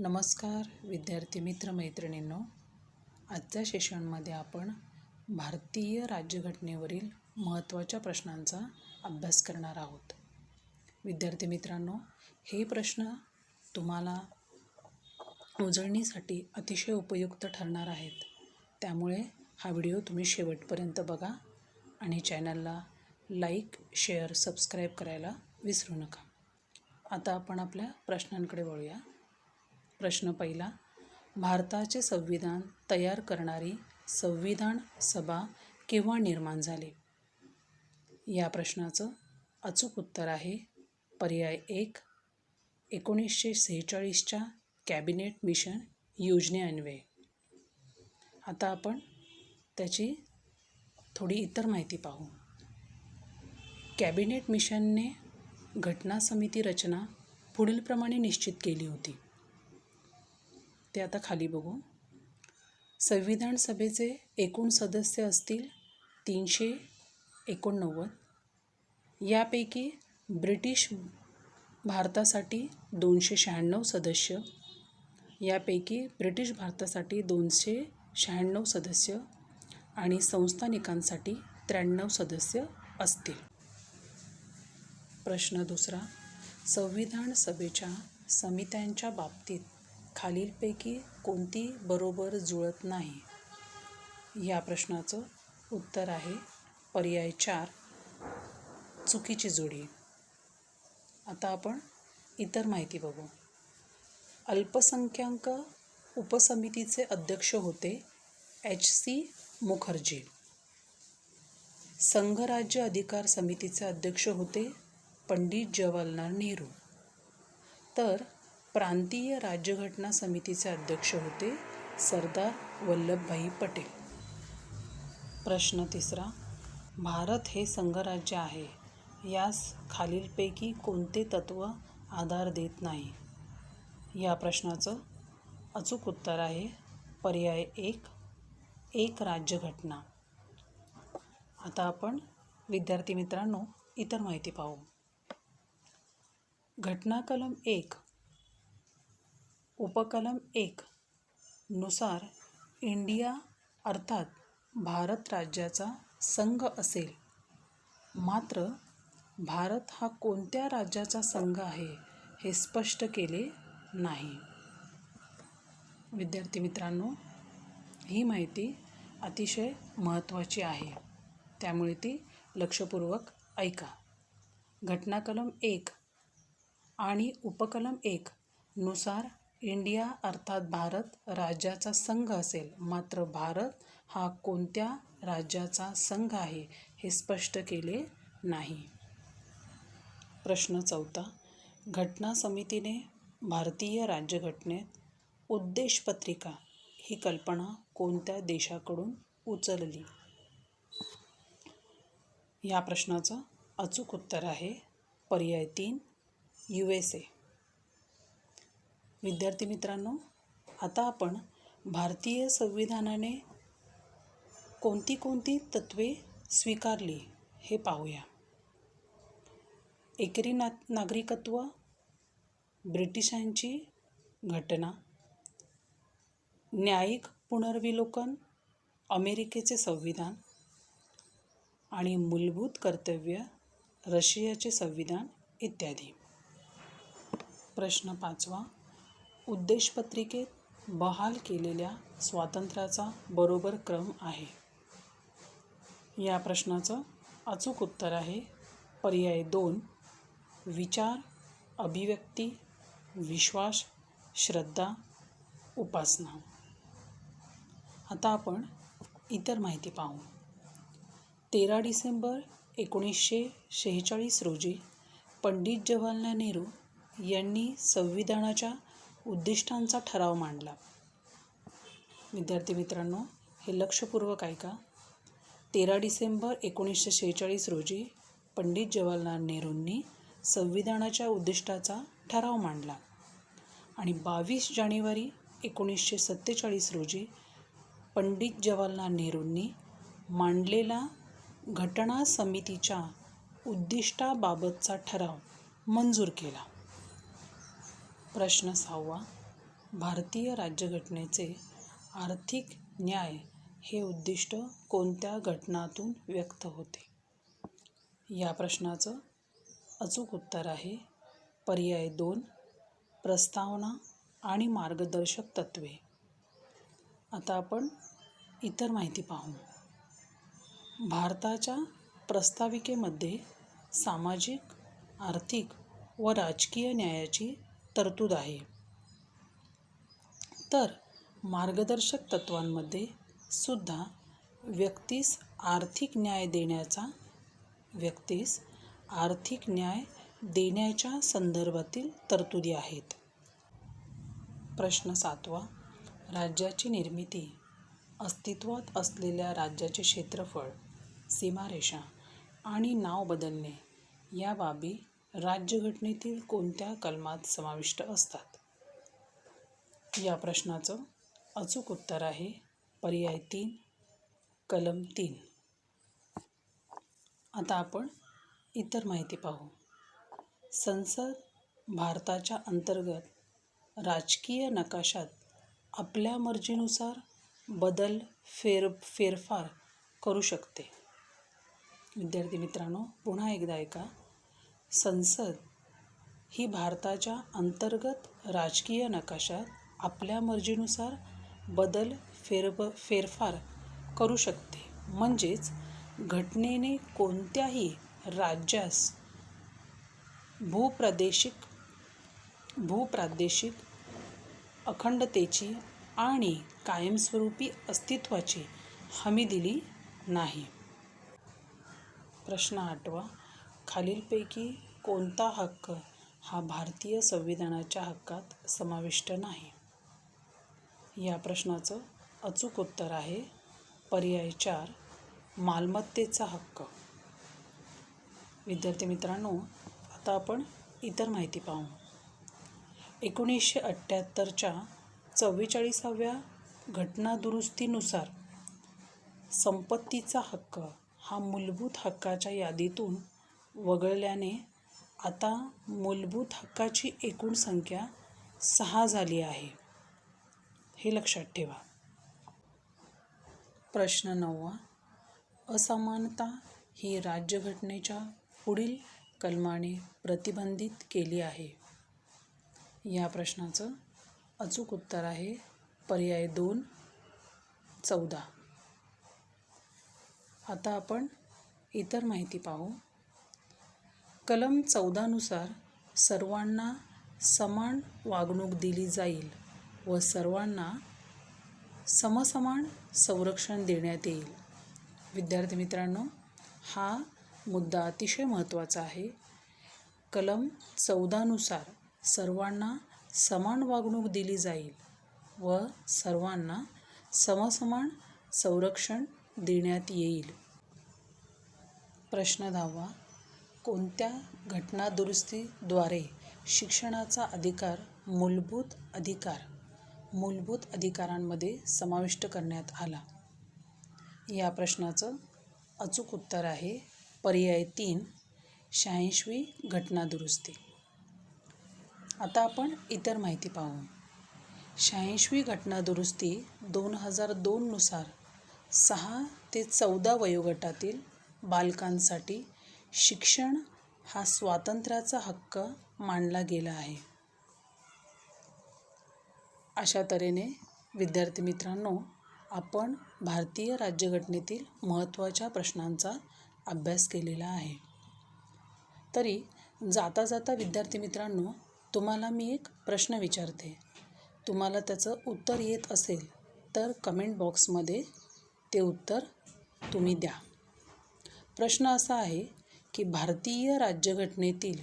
नमस्कार विद्यार्थी मित्र मैत्रिणींनो. आजच्या सेशनमध्ये आपण भारतीय राज्यघटनेवरील महत्त्वाच्या प्रश्नांचा अभ्यास करणार आहोत. विद्यार्थी मित्रांनो हे प्रश्न तुम्हाला उजळणीसाठी अतिशय उपयुक्त ठरणार आहेत. त्यामुळे हा व्हिडिओ तुम्ही शेवटपर्यंत बघा आणि चॅनलला लाईक शेअर सबस्क्राईब करायला विसरू नका. आता आपण आपल्या प्रश्नांकडे वळूया. प्रश्न पहिला भारताचे संविधान तयार करणारी संविधान सभा केव्हा निर्माण झाली? या प्रश्नाचं अचूक उत्तर आहे पर्याय एक एकोणीसशे सेहेचाळीसच्या कॅबिनेट मिशन योजनेअन्वये आता आपण त्याची थोडी इतर माहिती पाहू. कॅबिनेट मिशनने घटना समिती रचना पुढीलप्रमाणे निश्चित केली होती. ते आता खाली बघू. संविधान सभेचे एकूण सदस्य असतील तीनशे एकोणनव्वद. यापैकी ब्रिटिश भारतासाठी दोनशे शहाण्णव सदस्य यापैकी ब्रिटिश भारतासाठी दोनशे शहाण्णव सदस्य आणि संस्थानिकांसाठी त्र्याण्णव सदस्य असतील. प्रश्न दुसरा संविधान सभेच्या समित्यांच्या बाबतीत खालीलपैकी कोणती बरोबर जुळत नाही? या प्रश्नाचं उत्तर आहे पर्याय चार चुकीची जोडी. आता आपण इतर माहिती बघू. अल्पसंख्याक उपसमितीचे अध्यक्ष होते एच सी मुखर्जी. संघराज्य अधिकार समितीचे अध्यक्ष होते पंडित जवाहरलाल नेहरू. तर प्रांतीय राज्यघटना समितीचे अध्यक्ष होते सरदार वल्लभभाई पटेल. प्रश्न तिसरा भारत हे संघराज्य आहे यास खालीलपैकी कोणते तत्त्व आधार देत नाही? या प्रश्नाचं अचूक उत्तर आहे पर्याय एक एक राज्यघटना. आता आपण विद्यार्थी मित्रांनो इतर माहिती पाहू. घटना कलम एक उपकलम एक नुसार इंडिया अर्थात भारत राज्याचा संघ असेल. मात्र भारत हा कोणत्या राज्याचा संघ आहे हे स्पष्ट केले नाही. विद्यार्थी मित्रांनो ही माहिती अतिशय महत्त्वाची आहे. त्यामुळे ती लक्षपूर्वक ऐका. घटनाकलम एक आणि उपकलम एक नुसार इंडिया अर्थात भारत राज्याचा संघ असेल. मात्र भारत हा कोणत्या राज्याचा संघ आहे हे स्पष्ट केले नाही. प्रश्न चौथा. घटना समितीने भारतीय राज्यघटनेत उद्देशपत्रिका ही कल्पना कोणत्या देशाकडून उचलली? या प्रश्नाचं अचूक उत्तर आहे पर्याय तीन यू एस ए. विद्यार्थी मित्रांनो आता आपण भारतीय संविधानाने कोणती कोणती तत्त्वे स्वीकारली हे पाहूया. एकेरी ना नागरिकत्व ब्रिटिशांची घटना न्यायिक पुनर्विलोकन अमेरिकेचे संविधान आणि मूलभूत कर्तव्य रशियाचे संविधान इत्यादी. प्रश्न पाचवा. उद्देशपत्रिकेत बहाल केलेल्या स्वातंत्र्याचा बरोबर क्रम आहे. या प्रश्नाचं अचूक उत्तर आहे. पर्याय दोन विचार अभिव्यक्ती विश्वास श्रद्धा उपासना. आता आपण इतर माहिती पाहू. तेरा डिसेंबर एकोणीसशे शेहेचाळीस रोजी पंडित जवाहरलाल नेहरू यांनी संविधानाच्या उद्दिष्टांचा ठराव मांडला. विद्यार्थी मित्रांनो हे लक्षपूर्वक ऐका. तेरा डिसेंबर एकोणीसशे शेहेचाळीस रोजी पंडित जवाहरलाल नेहरूंनी संविधानाच्या उद्दिष्टाचा ठराव मांडला आणि बावीस जानेवारी एकोणीसशे सत्तेचाळीस रोजी पंडित जवाहरलाल नेहरूंनी मांडलेला घटना समितीच्या उद्दिष्टाबाबतचा ठराव मंजूर केला. प्रश्न सहावा. भारतीय राज्यघटनेचे आर्थिक न्याय हे उद्दिष्ट कोणत्या घटनातून व्यक्त होते? या प्रश्नाचं अचूक उत्तर आहे पर्याय दोन प्रस्तावना आणि मार्गदर्शक तत्वे आता आपण इतर माहिती पाहू. भारताच्या प्रस्ताविकेमध्ये सामाजिक आर्थिक व राजकीय न्यायाची तरतूद आहे. तर मार्गदर्शक तत्वांमध्ये सुद्धा व्यक्तीस आर्थिक न्याय देण्याचा व्यक्तीस आर्थिक न्याय देण्याच्या संदर्भातील तरतुदी आहेत. प्रश्न सातवा राज्याची निर्मिती अस्तित्वात असलेल्या राज्याचे क्षेत्रफळ सीमारेषा आणि नाव बदलणे या बाबी राज्यघटनेतील कोणत्या कलमात समाविष्ट असतात? या प्रश्नाचं अचूक उत्तर आहे पर्याय तीन कलम तीन. आता आपण इतर माहिती पाहू. संसद भारताच्या अंतर्गत राजकीय नकाशात आपल्या मर्जीनुसार बदल फेर फेरफार करू शकते. विद्यार्थी मित्रांनो पुन्हा एकदा ऐका. संसद ही भारताच्या अंतर्गत राजकीय नकाशात आपल्या मर्जीनुसार बदल फेरब फेरफार करू शकते. म्हणजेच घटनेने कोणत्याही राज्यास भूप्रादेशिक भूप्रादेशिक अखंडतेची आणि कायमस्वरूपी अस्तित्वाची हमी दिली नाही. प्रश्न आठवा खालीलपैकी कोणता हक्क हा भारतीय संविधानाच्या हक्कात समाविष्ट नाही? या प्रश्नाचं अचूक उत्तर आहे पर्याय चार मालमत्तेचा हक्क. विद्यार्थी मित्रांनो आता आपण इतर माहिती पाहू. एकोणीसशे अठ्ठ्याहत्तरच्या चव्वेचाळीसाव्या घटनादुरुस्तीनुसार संपत्तीचा हक्क हा मूलभूत हक्काच्या यादीतून वगळल्याने आता मूलभूत हक्काची एकूण संख्या सहा झाली आहे. हे लक्षात ठेवा. प्रश्न नववा. असमानता ही राज्यघटनेच्या पुढील कलमाने प्रतिबंधित केली आहे. या प्रश्नाचं अचूक उत्तर आहे. पर्याय दोन चौदा. आता आपण इतर माहिती पाहू. कलम चौदानुसार सर्वांना समान वागणूक दिली जाईल व सर्वांना समसमान संरक्षण देण्यात येईल. विद्यार्थी मित्रांनो हा मुद्दा अतिशय महत्त्वाचा आहे. कलम चौदानुसार सर्वांना समान वागणूक दिली जाईल व सर्वांना समसमान संरक्षण देण्यात येईल. प्रश्न दहावा कोणत्या घटनादुरुस्तीद्वारे शिक्षणाचा अधिकार मूलभूत अधिकार मूलभूत अधिकारांमध्ये समाविष्ट करण्यात आला? या प्रश्नाचं अचूक उत्तर आहे पर्याय तीन शहाऐंशवी घटनादुरुस्ती. आता आपण इतर माहिती पाहू. शहाऐंशवी घटनादुरुस्ती दोन हजार दोननुसार सहा ते चौदा वयोगटातील बालकांसाठी शिक्षण हा स्वातंत्र्याचा हक्क मानला गेला आहे. अशा तऱ्हेने विद्यार्थी मित्रांनो आपण भारतीय राज्यघटनेतील महत्त्वाच्या प्रश्नांचा अभ्यास केलेला आहे. तरी जाता जाता विद्यार्थी मित्रांनो तुम्हाला मी एक प्रश्न विचारते. तुम्हाला त्याचं उत्तर येत असेल तर कमेंट बॉक्समध्ये ते उत्तर तुम्ही द्या. प्रश्न असा आहे की भारतीय राज्यघटनेतील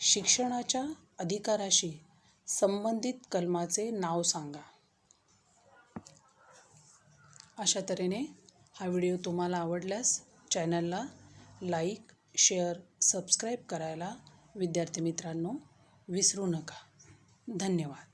शिक्षणाच्या अधिकाराशी संबंधित कलमाचे नाव सांगा. अशा तऱ्हेने हा व्हिडिओ तुम्हाला आवडल्यास चॅनलला लाईक शेअर सबस्क्राईब करायला विद्यार्थी मित्रांनो विसरू नका. धन्यवाद.